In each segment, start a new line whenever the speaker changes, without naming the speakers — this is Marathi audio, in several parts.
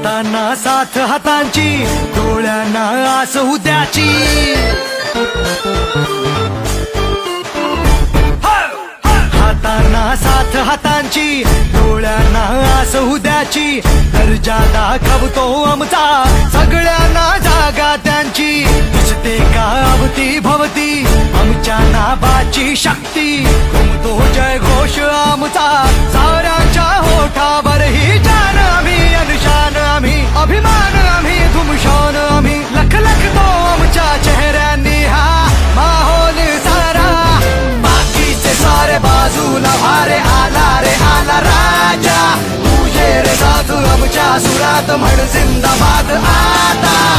हातांना साथ हातांची डोळ्यांना आस उद्याची. हातांना साथ हातांची डोळ्यांना आस उद्याची. दर्जा दाखवतो आमचा सगळ्यांना जागा त्यांची. दिसते का अवती भवती आमच्या नाबाची शक्ती. तो जय घोष आमचा साऱ्यांच्या जिंदाबाद रे आमच्या सुरात म्हण जिंदाबाद. आता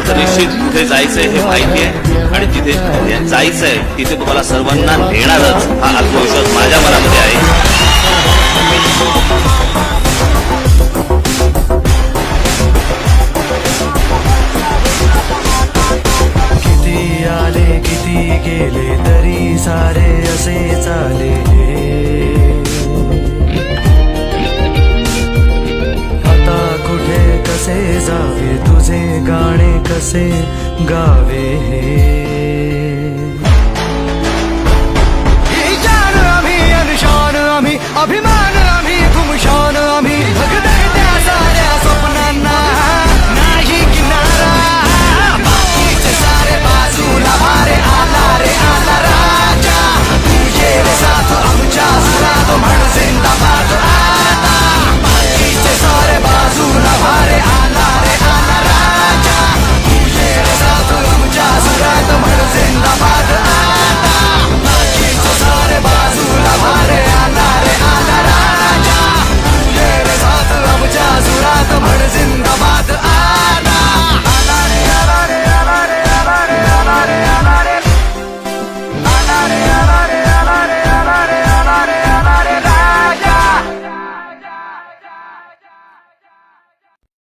एक निश्चित कुठे जायचंय हे माहिती आहे. आणि तिथे जायचंय तिथे तुम्हाला सर्वांना नेणारच हा आत्मविश्वास
तुझे गाणे कसे गावे हे?